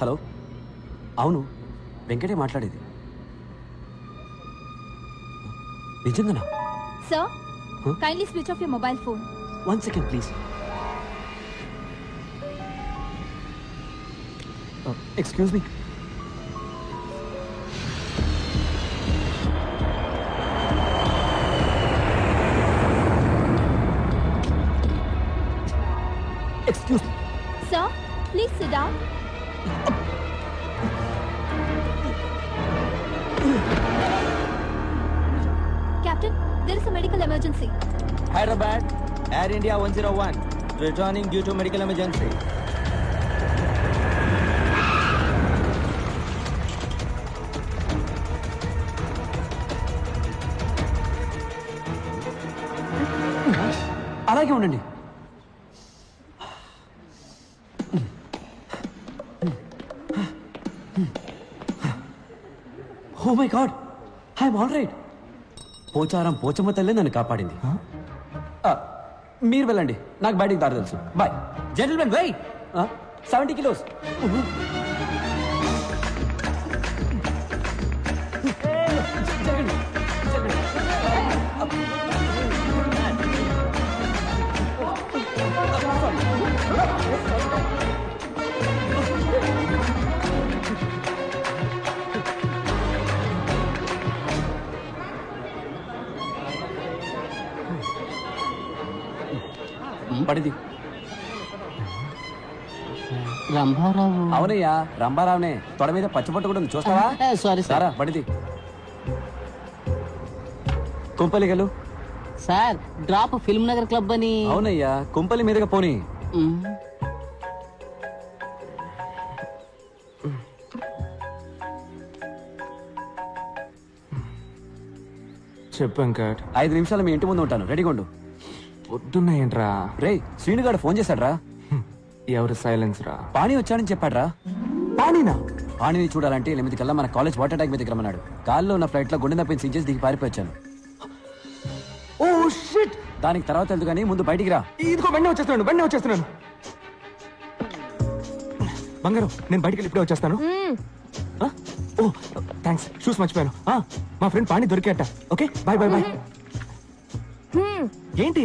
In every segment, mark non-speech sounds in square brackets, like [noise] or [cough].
Hello అవును వెంకటే మాట్లాడేది నిజంగానా Huh? kindly switch off your mobile phone. One second please excuse me excuse Sir, please sit down. Captain, there is a medical emergency. Hyderabad, Air India 101, returning due to medical emergency. అలాగే ఉండండి ఓ my god I'm all right Pocharam Pochamma తల్లే నన్ను కాపాడింది. మీరు వెళ్ళండి. నాకు బయటికి దారి తెలుసు. Bye gentlemen why seventy kilos పడిది. Rambharao. అవునయ్యా రంభారావునే. తొడ మీద పచ్చిపట్టు కూడా ఉంది. చూస్తావా? సారీ సార్ సారా పడిది. కుంపలిగలు sir drop film Nagar club అని. అవునయ్యా కుంపలి మీదుగా పోనీ. మ్, చెప్పు వెంకట్ ఐదు నిమిషాలు మీ ఇంటి ముందు ఉంటాను. రెడీగా ఉండు. పొద్దున్నాయంట్రా రే శ్రీనుగాడు ఫోన్ చేశాడ్రా. ఎవరు సైలెన్స్ రా? పాణి వచ్చాడని చెప్పాడ్రా. పానీనా పాణిని చూడాలంటే ఎనిమిది కల్లా మన కాలేజ్ వాటర్ ట్యాంక్ మీద రమ్మన్నాడు. గాల్లో ఉన్న ఫ్లైట్లో గుండె నప్పిన సీజెస్ దిగి పారిపోయాను ఓ షిట్ దానికి తర్వాత వెళ్తూ కానీ ముందు బయటికి రా. ఇదిగో వెంటనే వచ్చేస్తున్నాను వెంటనే వచ్చేస్తున్నాను. బంగారం నేను బయటికి వెళ్ళి ఇప్పుడే వచ్చేస్తాను. ఆ? ఓ థ్యాంక్స్ షూస్ మర్చిపోయాను. ఆ, మా ఫ్రెండ్ పాణి దొరికేట. ఓకే బాయ్ బాయ్ బాయ్ ఏంటి?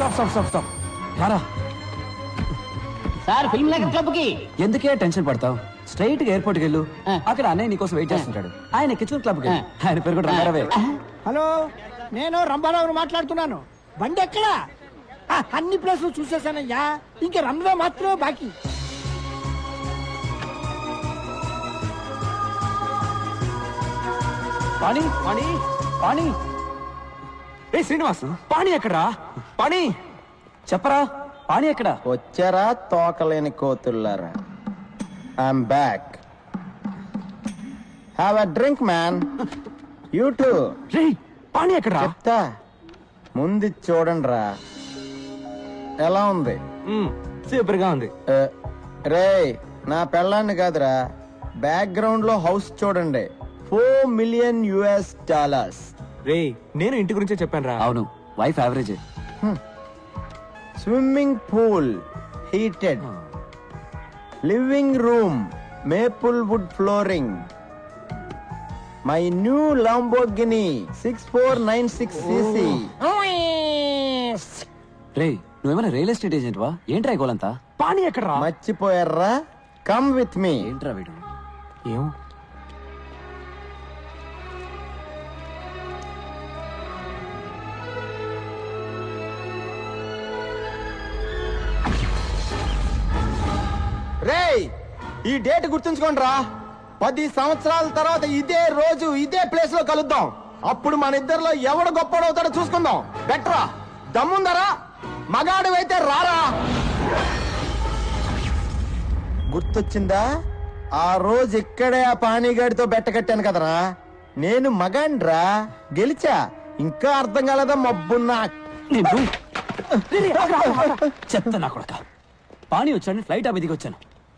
Stop stop stop stop. రారా. సార్ ఫిల్మ్ నగర్ క్లబ్కి ఎందుకే టెన్షన్ పడతావు? స్ట్రైట్గా ఎయిర్పోర్ట్కి వెళ్ళు. అక్కడ అన్నయ్య నీకోసం వెయిట్ చేస్తుంటాడు. ఆయన కిచెన్ క్లబ్కి. ఆయన పేరు కూడా రంగారావే. హలో నేను రంభారావుని మాట్లాడుతున్నాను. బండి ఎక్కడా? ఆ, అన్ని ప్లేసులు చూసేసానయ్యా. ఇంకా రన్వే మాత్రమే బాకీ. పాణి పాణి పాణి. ఏ శ్రీనివాస్ పాణి ఎక్కడా పాణి చెప్పరా పాణి ఎక్కడ? వచ్చారా తోకలేని కోతుల్లారా? I'm back have a drink man you too రే పాణి ఎక్కడా చెప్తా. ముందు చూడండి రా ఎలా ఉంది? సూపర్గా ఉంది. రే నా పెళ్ళాన్ని కాదురా. బ్యాక్గ్రౌండ్లో హౌస్ చూడండి. ఫోర్ మిలియన్ యుఎస్ డాలర్స్ రే నేను ఇంటి గురించే చెప్పాను రా అవును wife average swimming pool heated living room maple wood flooring my new Lamborghini six four nine six CC రే నువ్వేమైనా రియల్ ఎస్టేట్ ఏజెంట్ వా? ఏంట్రా గోలంతా? పాణి ఎక్కడా మర్చిపోయారా కమ్ విత్ మీ ఏంట్రా వీడు? ఏం ఈ డేట్ గుర్తుంచుకోండి రా పది సంవత్సరాల తర్వాత ఇదే రోజు ఇదే ప్లేస్లో కలుద్దాం. అప్పుడు మన ఇద్దరిలో ఎవడు గొప్పడవుతాడో చూసుకుందాం. బెటరా దమ్ముందరా? మగాడు అయితే రారా? గుర్తొచ్చిందా? ఆ రోజు ఇక్కడే ఆ పానీగాడితో బెట్ట కట్టాను కదరా. నేను మగాండ్రా గెలిచా. ఇంకా అర్థం కాలేదా మబ్బున్నా? నేను చెత్త నా కొడక. వచ్చాను ఫ్లైట్ అవి దిగి వచ్చాను.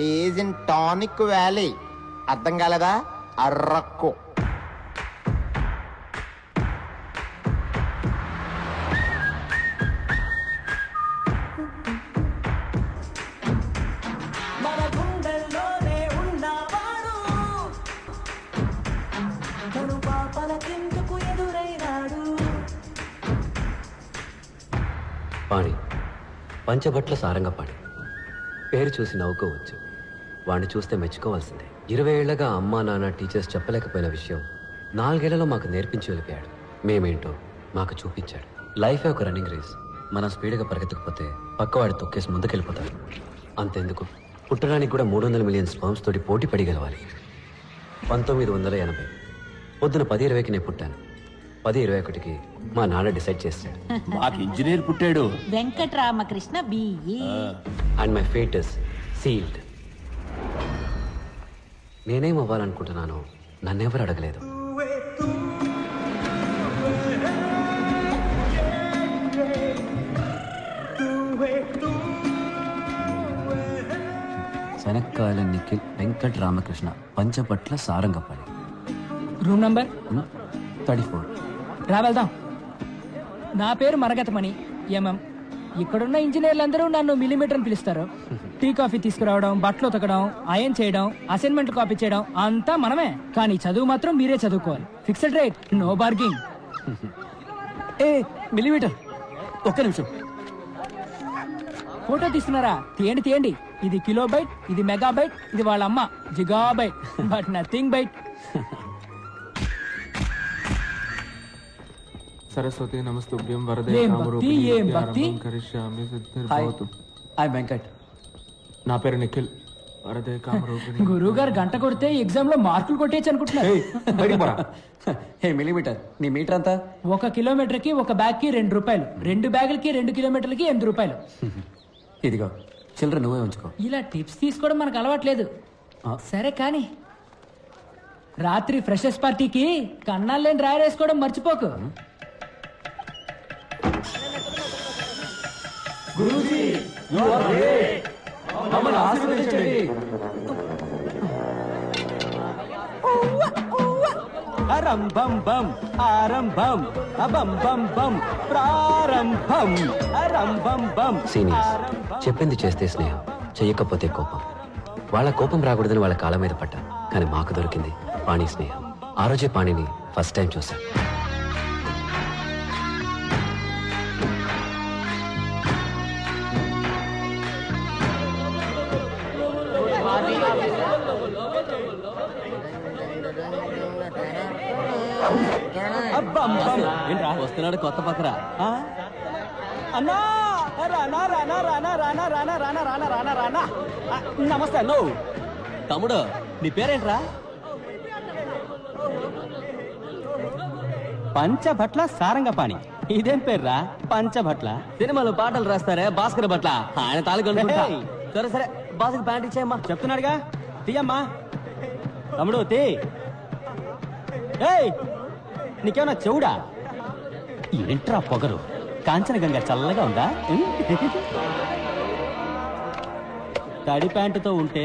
ఈజ్ ఇన్ టానిక్ వ్యాలీ అర్థం కాలేదా? అర్రక్కు పాణి పంచబట్ల సారంగపాణి పేరు చూసి నవ్వుకోవచ్చు. వాడిని చూస్తే మెచ్చుకోవాల్సిందే. ఇరవై ఏళ్ళగా అమ్మా నాన్న టీచర్స్ చెప్పలేకపోయిన విషయం నాలుగేళ్ళలో మాకు నేర్పించి వెళ్ళిపోయాడు. మేమేంటో మాకు చూపించాడు. లైఫే ఒక రన్నింగ్ రేస్. మనం స్పీడ్గా పరిగెత్తకపోతే పక్కవాడి తొక్కేసి ముందుకెళ్ళిపోతాడు. అంతెందుకు? పుట్టడానికి కూడా మూడు వందల మిలియన్ స్పర్మ్స్ తోటి పోటీ పడి గెలవాలి. పంతొమ్మిది వందల ఎనభై. పొద్దున పది ఇరవైకి నేను పుట్టాను. పది ఇరవై ఒకటికి మా నాన్న డిసైడ్ చేశాడు. మాకు ఇంజనీర్ పుట్టాడు. Venkataramakrishna B E and my fate is sealed. నేనేం అవ్వాలనుకుంటున్నానో నన్నెవరు అడగలేదు. శనక్కాయల Nikhil Venkat Ramakrishna Panchapatla Sarangapani. Room number? Thirty four. రా వెళ్దాం. నా పేరు మరగతమణి ఎంఎం. ఇక్కడున్న ఇంజనీర్లందరూ నన్ను మిల్లీమీటర్ అని పిలుస్తారు. టీ కాఫీ తీసుకురావడం బట్టలు ఉతకడం అయన్ చేయడం అసైన్మెంట్ కాపీ చేయడం అంతా మనమే. కానీ చదువు మాత్రం మీరే చదువుకోవాలి. ఫిక్స్డ్ రేట్ నో బార్గింగ్ ఏ మిల్లీమీటర్ ఒక్క నిమిషం. ఫోటో తీస్తున్నారా తీయండి తీయండి. ఇది కిలో బైట్ ఇది మెగా బైట్ ఇది వాళ్ళ అమ్మ gigabyte but nothing byte. Saraswati నమస్తుభ్యం వరదే ఏం కామరూపిణి భక్తి, ఏం విద్యారంభం భక్తి? కరిష్యామి హాయ్ సిద్ధిర్భవతు. హాయ్. వెంకట్. నా పేరు నిఖిల్. వరదే కామరూపిణి [laughs] గురువు గారు గంట కొడితే ఎగ్జామ్లో మార్కులు కొట్టేయచ్చు అనుకుంటున్నారు. ఏయ్, బయటికి పోరా. [laughs] హే మిల్లీమీటర్ నీ మీటర్ అంతా ఒక కిలోమీటర్కి ఒక బ్యాగ్కి రెండు రూపాయలు. రెండు బ్యాగులకి రెండు కిలోమీటర్లకి ఎనిమిది రూపాయలు. [laughs] ఇదిగో చిల్లర నువ్వే ఉంచుకో. ఇలా టిప్స్ తీసుకోవడం మనకు అలవాట్లేదు. సరే కానీ రాత్రి ఫ్రెషర్స్ పార్టీకి కన్నాలేని డ్రైవర్ వేసుకోవడం మర్చిపోకు. మమ్మల్ని ఆశీర్వదించండి. అరంభం బం ఆరంభం అబం బం బం ప్రారంభం అరంభం బం సీనియర్స్ చెప్పింది చేస్తే స్నేహం చెయ్యకపోతే కోపం. వాళ్ళ కోపం రాకూడదని వాళ్ళ కాళ్ళ మీద పడ్డా కానీ మాకు దొరికింది పాణి స్నేహం. ఆ రోజే పాణిని ఫస్ట్ టైం చూశాను. ఏంట్రా వస్తున్నాడు కొత్త పక్కరా అన్నా రానా రానా రానా రానా రానా రానా రానా రానా రానా నమస్తే అన్నో తమ్ముడు నీ పేరేంట్రా పంచభట్ల సారంగపాణి ఇదేం పేర్రా పంచభట్ల సినిమాలో పాటలు రాస్తారే భాస్కర్ భట్ల ఆయన తాలూకు సరే సరే భాస్కర్ ప్యాంట్ ఇచ్చేయమ్మా చెప్తున్నాడుగా తీయమ్మా తమ్ముడు తీ నీకేమన్నా చెవుడా? ఏంట్రా పొగరు? కాంచనగంగ చల్లగా ఉందా? తడి ప్యాంటుతో ఉంటే